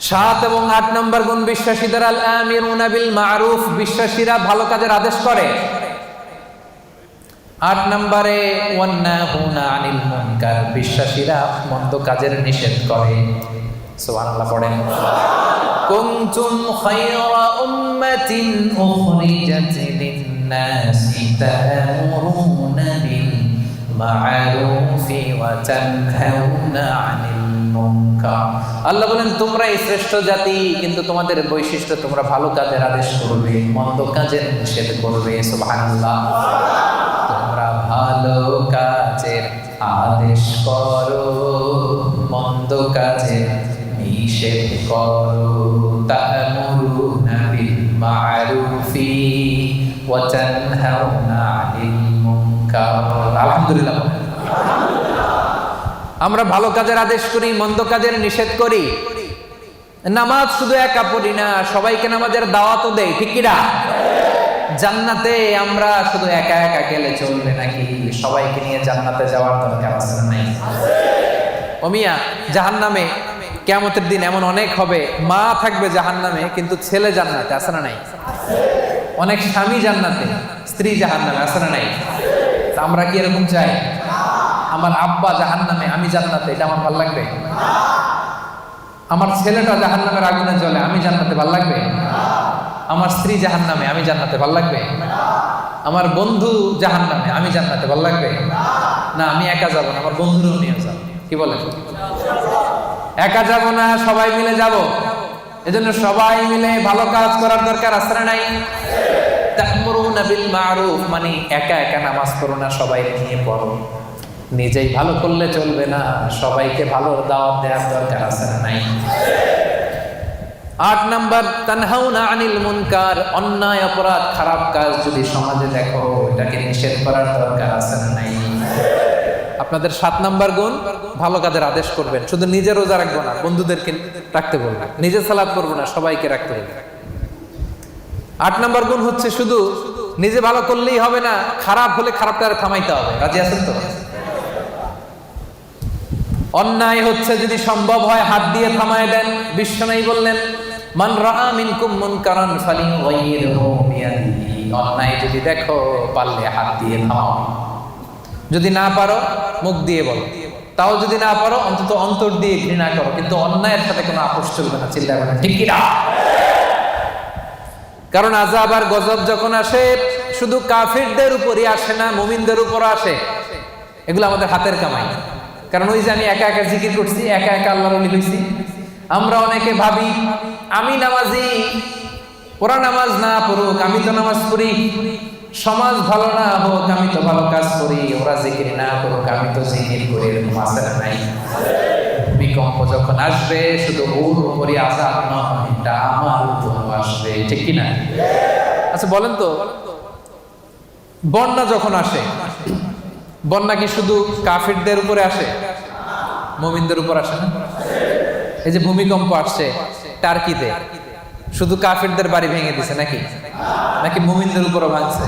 সাত এবং আট নম্বর গুণ বিশ্বাসীদের আল আমিরুনা বিল মারুফ। বিশ্বাসীরা ভালো কাজের আদেশ করে। আট নম্বরে, ওয়ান্নাহুনা আনিল মুনকার। বিশ্বাসীরা মন্দ কাজের নিষেধ করে। সুবহানাল্লাহ, পড়েন। কুনতুম খায়রা উম্মাতিন উখরিজাত লিন-নাসি তা'মুরুনা বিল মা'রুফি ওয়া তানহাউনা আনিল আল্লাহ বলেন, তোমরা এই শ্রেষ্ঠ জাতি, কিন্তু তোমাদের বৈশিষ্ট্য তোমরা ভালো কাজের আদেশ করবে, মন্দ কাজের নিষেধ করবে। তোমরা ভালো কাজের আদেশ করো, মন্দ কাজের নিষেধ করো। মা'রুফি আলহামদুলিল্লাহ আমরা ভালো কাজের আদেশ করি, মন্দ কাজের নিষেধ করি। নামাজ শুধু একা পড়ি না, সবাইকে নামাজের দাওয়াতও দেই, ঠিক কিনা? জান্নাতে আমরা শুধু একা একা গেলে চলবে নাকি? সবাইকে নিয়ে জান্নাতে যাওয়ার দরকার আছে নাই। অমিয়া জাহান নামে কেমতের দিন এমন অনেক হবে, মা থাকবে জাহান নামে কিন্তু ছেলে জান্নাতে, আছে না নাই? অনেক স্বামী জান্নাতে, স্ত্রী জাহান নামে আছে না নাই? তা আমরা কি এরকম চাই? আমার আব্বা জাহান নামে আমি জান্নাতে, এটা আমার ভালো লাগবে? আমার ছেলেটা জাহান নামের আগুনে জ্বলে, আমি জান্নাতে ভালো লাগবে? আমার স্ত্রী জাহান নামে আমি জান্নাতে ভালো লাগবে? আমার বন্ধু জাহান নামে আমি জান্নাতে ভালো লাগবে? না, আমি একা যাব না, আমার বন্ধুরও নিয়ে যাব। কি বলে? একা যাব না, সবাই মিলে যাব। এজন্য সবাই মিলে ভালো কাজ করার দরকার আছে না নাই? তা'মুরুনা বিল মা'রুফ মানে একা একা নামাজ পড়ো না, সবাই নিয়ে পড়ো। নিজেই ভালো করলে চলবে না, সবাইকে ভালো দাওয়াত দেওয়ার দরকার আছে নাই? আট নাম্বার, তানহাউনা আনিল মুনকার, অন্যায় অপরাধ, খারাপ কাজ যদি সমাজে দেখো, এটাকে নিষেধ করার দরকার আছে নাই? আপনাদের সাত নাম্বার গুণ, ভালো কাজের আদেশ করবেন। শুধু নিজে রোজা রাখব না, বন্ধুদেরকে রাখতে বলবেন। নিজে সালাদ করব না, সবাইকে রাখতে বলবেন। আট নাম্বার গুণ হচ্ছে শুধু, নিজে ভালো করলেই হবে না, খারাপ হলে খারাপটা থামাইতে হবে। রাজি আছেন তো? অন্যায় হচ্ছে যদি সম্ভব হয়, হাত দিয়ে থামায় দেন। বিশ্বনাই বললেন, মান রাআ মিনকুম ফালিয়ুগাইয়িরহু বিয়াদিহি। অন্যায় যদি দেখো, পারলে হাত দিয়ে থামাও। যদি না পারো, মুখ দিয়ে বলো। তাও যদি না পারো, অন্তত অন্তর দিয়ে ঘৃণা করো। কিন্তু অন্যায়ের সাথে কোনো আপোষ চলবে না, চিল্লা বলেন ঠিক কি না? কারণ আজাব আর গজব যখন আসে, শুধু কাফিরদের উপরই আসে না, মুমিনদের উপর আসে। এগুলো আমাদের হাতের কামাই। কারণ ওই যে আমি একা একা জিকির করছি, একা একা আল্লাহর অলি হইছি। আমরা অনেকে ভাবি, আমি নামাজি, ওরা নামাজ না পড়ুক, আমি তো নামাজ পড়ি। সমাজ ভালো না হোক, আমি তো ভালো কাজ করি, ওরা জিকির না করুক, আমি তো জিকির করি, এরকম না নাই? ভূমিকম্প যখন আসবে, শুধু ওর উপরই আজাব নয় এটা আমার উপরও আসবে, ঠিক কি না আচ্ছা বলেন তো। বন্যা যখন আসে বন্যা কি শুধু কাফিরদের উপরে আসে? মুমিনদের উপর আসে না? এই যে ভূমিকম্প আসছে টার্কিতে শুধু কাফিরদের বাড়ি ভেঙে দিছে নাকি? নাকি মুমিনদের উপরও ভাঙছে?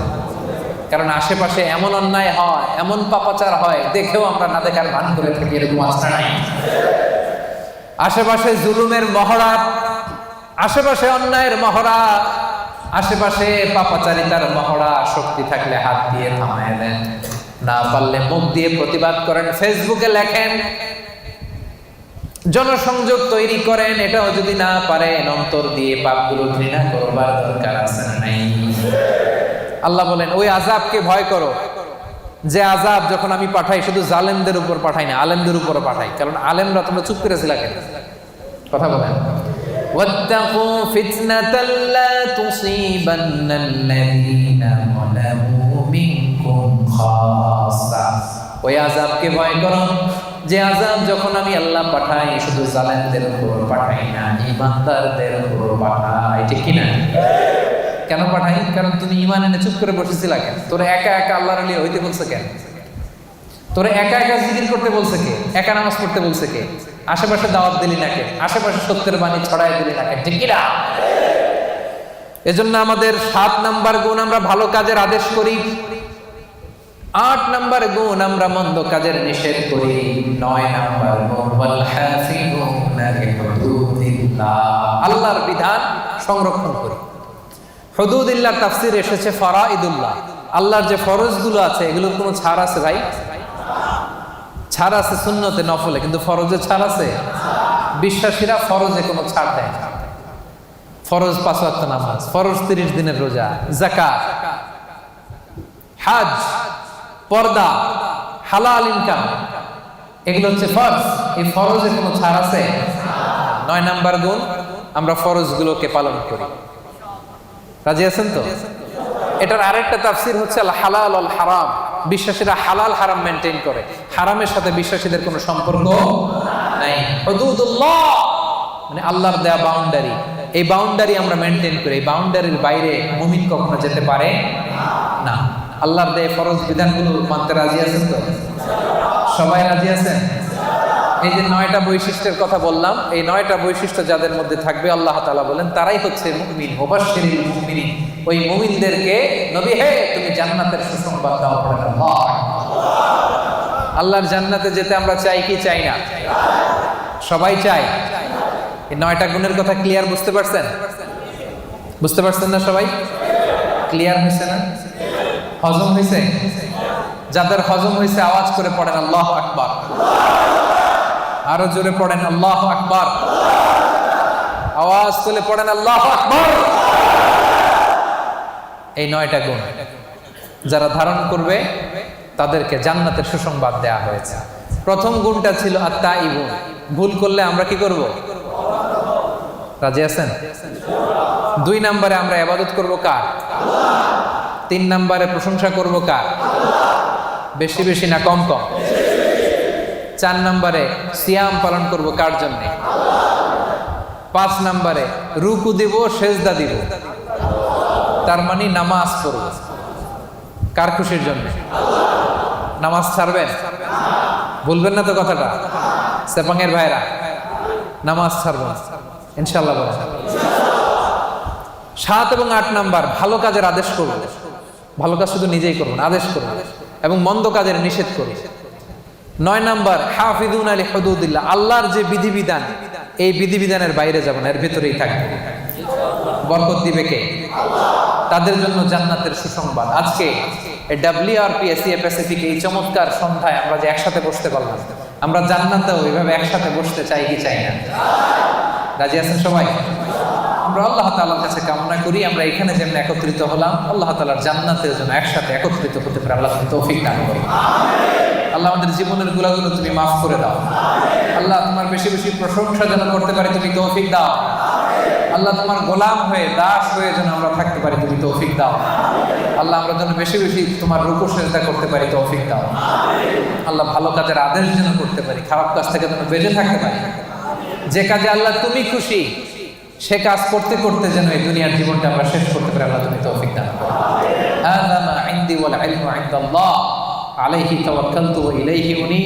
কারণ আশেপাশে এমন অন্যায় হয়, এমন পাপাচার হয়, দেখেও আমরা না দেখার ভান করে থাকি এরকম আস্থা নাই। আশেপাশে জুলুমের মহড়া, আশেপাশে অন্যায়ের মহড়া, আশেপাশে পাপাচারিতার মহড়া, শক্তি থাকলে হাত দিয়ে থামায় দেন। না পারলে মুখ দিয়ে প্রতিবাদ করেন ফেসবুকে লেখেন জনসংযোগ তৈরি করেন এটাও যদি না পারেন অন্তর দিয়ে পাপগুলো ঘৃণা করবার দরকার আছে না নাই আল্লাহ বলেন ওই আজাবকে ভয় করো যে আজাব যখন আমি পাঠাই শুধু জালেমদের উপর পাঠাই না আলেমদের উপর পাঠাই কারণ আলেমরা তোমরা চুপ করেছিল কেন কথা বলেন واتقوا فتنة لا تصيبن الذين অবস্থা। ওই আজাবকে ভয় করো। যে আজাব যখন আমি আল্লাহ পাঠাই, শুধু জালেনদের উপর পাঠাই না ইমানদারদের উপর পাঠাই। ঠিক কিনা? কেন পাঠাই? কারণ তুমি ইমান এনে চুপ করে বসেছিলা কেন? তোর একা একা আল্লাহর আলী হইতে বলছে কেন? তোর একা একা জিকির করতে বলছে কে? একা নামাজ পড়তে বলছে কে? আশেপাশে দাওয়াত দিলি না কে? আশেপাশে সত্যের বাণী ছড়াই দিলি না কে? ঠিক কিনা? এজন্য আমাদের সাত নাম্বার গুণ আমরা ভালো কাজের আদেশ করি। আট নাম্বার গুণ আমরা মন্দ কাজের নিষেধ করি। নয় নাম্বার গুণ আল্লাহর বিধান সংরক্ষণ করি। হুদুদিল্লাহর তাফসির এসেছে ফরাইদুল্লাহ। আল্লাহর যে ফরজগুলো আছে, এগুলোর কোনো ছাড় আছে ভাই? ছাড় আছে সুন্নতে নফলে, কিন্তু ফরজে ছাড় আছে? বিশ্বাসীরা ফরজে কোনো ছাড় দেয় ফরজ পাঁচ নামাজ, ফরজ তিরিশ দিনের রোজা, জাকাত, হাজ। পর্দা, হালাল ইনকাম এগুলো হচ্ছে ফরজ। এই ফরজে কোনো ছাড় আছে? নয় নাম্বার গুণ, আমরা ফরজগুলোকে পালন করি। রাজি আছেন তো? এটার আরেকটা তাফসির হচ্ছে হালাল আল হারাম। বিশ্বাসীরা হালাল হারাম মেনটেন করে। হারামের সাথে বিশ্বাসীদের কোনো সম্পর্ক নাই। হুদুদুল্লাহ! মানে আল্লাহর দেয়া বাউন্ডারি এই বাউন্ডারি আমরা মেনটেন করি। এই বাউন্ডারির বাইরে মুমিন কখনো যেতে পারে না। আল্লাহর দেয় ফরজ বিধানগুলো মানতে রাজি আছেন তো? সবাই রাজি আছেন? এই যে নয়টা বৈশিষ্ট্যের কথা বললাম, এই নয়টা বৈশিষ্ট্য যাদের মধ্যে থাকবে আল্লাহ তালা বলেন, তারাই হচ্ছে মুমিন মুবাশশিরিল মুমিনিন। ওই মুমিনদেরকে নবী, হে, তুমি জান্নাতের সুসংবাদ দাও আল্লাহর জান্নাতে যেতে আমরা চাই কি চাই না? সবাই চাই এই নয়টা গুণের কথা ক্লিয়ার বুঝতে পারছেন? বুঝতে পারছেন না সবাই? ক্লিয়ার হয়েছে না? হজম হয়েছে যাদের হজম হয়েছে আওয়াজ করে পড়েন আল্লাহ আকবার। আরও জোরে পড়েন আল্লাহ আকবার। আওয়াজ তুলে পড়েন আল্লাহ আকবার। এই নয়টা গুণ যারা ধারণ করবে, তাদেরকে জান্নাতের সুসংবাদ দেয়া হয়েছে। প্রথম গুণটা ছিল আত্মা ইবুন ভুল করলে আমরা কি করব? রাজি আছেন? দুই নম্বরে আমরা আবাদত করব কার? তিন নম্বরে প্রশংসা করব কার? বেশি বেশি না, কম কম। চার নম্বরে সিয়াম পালন করব কার জন্য? পাঁচ নম্বরে রুকু দিব, সেজদা দিব। তার মানে নামাজ পড়ব। কার খুশির জন্য? নামাজ ছাড়বেন? বলবেন না তো কথাটা? সেপাঙের ভাইরা, নামাজ ছাড়ব। ইনশাল্লাহ সাত এবং আট নাম্বার, ভালো কাজের আদেশ করব। ভালো কাজ শুধু নিজেই করুন, আদেশ করব এবং মন্দ কাজের নিষেধ করব নয় নাম্বার হাফিদুন আলী হদুদুল্লাহ, আল্লাহর যে বিধিবিধান, এই বিধিবিধানের বাইরে যাবেন, এর ভেতরেই থাকবে। বরকত দিবে কে? তাদের জন্য জান্নাতের সুসংবাদ। আজকে ডাব্লিউআরপি এই চমৎকার সন্ধ্যায় আমরা যে একসাথে বসতে পারলাম, আমরা জান্নাতেও এইভাবে একসাথে বসতে চাই কি চাই না? রাজি আছেন সবাই? আমরা আল্লাহ তালার কাছে কামনা করি আমরা এখানে যেমন একত্রিত হলাম আল্লাহ তালার জান্নাতের জন্য একসাথে একত্রিত হতে পারে। আল্লাহ তৌফিক দান করো আল্লাহ আমাদের জীবনের গুলাগুলো তুমি মাফ করে দাও। আল্লাহ তোমার বেশি বেশি প্রশংসা যেন করতে পারি তুমি তৌফিক দাও। আল্লাহ তোমার গোলাম হয়ে দাস হয়ে যেন আমরা থাকতে পারি তুমি তৌফিক দাও। আল্লাহ আমরা যেন বেশি বেশি তোমার রূপ সেজদা করতে পারি তৌফিক দাও। আল্লাহ ভালো কাজের আদেশ যেন করতে পারি খারাপ কাজ থেকে যেন বেঁচে থাকতে পারি। যে কাজে আল্লাহ তুমি খুশি সে কাজ করতে করতে যেন এই দুনিয়ার জীবনটা আমরা শেষ করতে পারি, আল্লাহ তুমি তৌফিক দান আলাইহি তাওয়াক্কালতু ওয়া ইলাইহি উনি